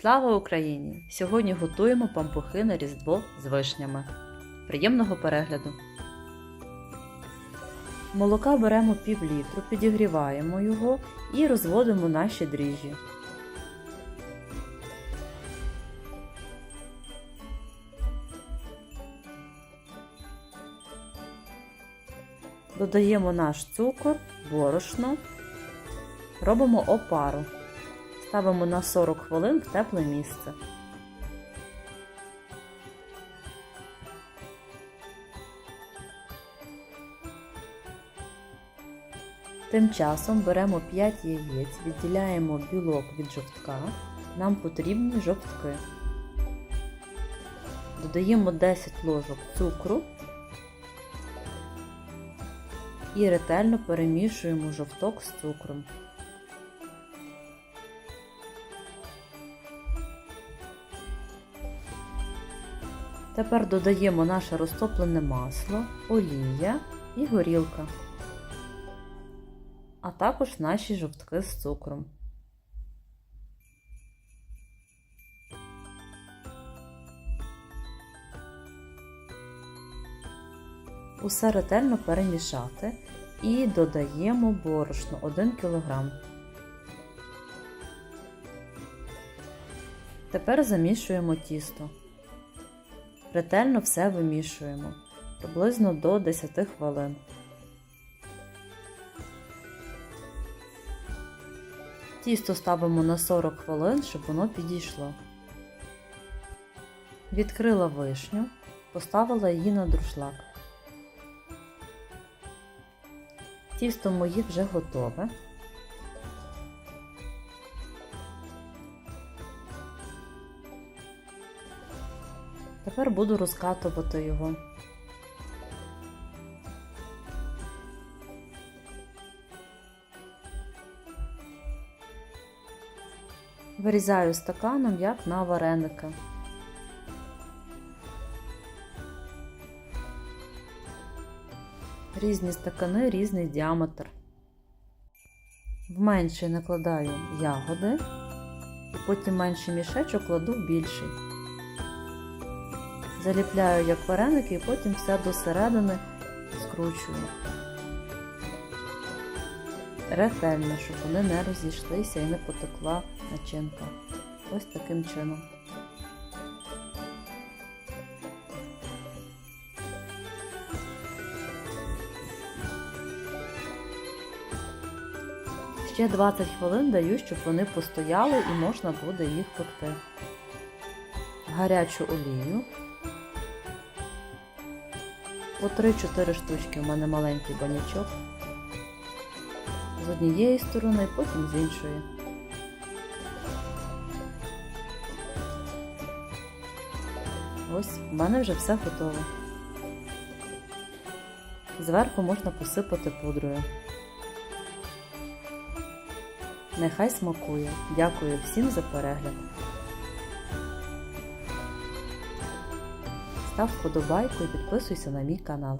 Слава Україні! Сьогодні готуємо пампухи на Різдво з вишнями. Приємного перегляду! Молока беремо пів літру, підігріваємо його і розводимо наші дріжджі. Додаємо наш цукор, борошно, робимо опару. Ставимо на 40 хвилин в тепле місце. Тим часом беремо 5 яєць, відділяємо білок від жовтка. Нам потрібні жовтки. Додаємо 10 ложок цукру і ретельно перемішуємо жовток з цукром. Тепер додаємо наше розтоплене масло, олія і горілка, а також наші жовтки з цукром. Усе ретельно перемішати і додаємо борошно 1 кг. Тепер замішуємо тісто. Ретельно все вимішуємо приблизно до 10 хвилин. Тісто ставимо на 40 хвилин, щоб воно підійшло. Відкрила вишню, поставила її на друшлак. Тісто моє вже готове. Тепер буду розкатувати його. Вирізаю стаканом, як на вареники. Різні стакани, різний діаметр. В менший накладаю ягоди, потім менший мішечок кладу в більший. Заліпляю як вареники і потім все до середини скручую. Ретельно, щоб вони не розійшлися і не потекла начинка. Ось таким чином. Ще 20 хвилин даю, щоб вони постояли і можна буде їх пекти. Гарячу олію. По 3-4 штучки у мене маленький банячок. З однієї сторони, потім з іншої. Ось, в мене вже все готове. Зверху можна посипати пудрою. Нехай смакує. Дякую всім за перегляд. Став вподобайку і підписуйся на мій канал.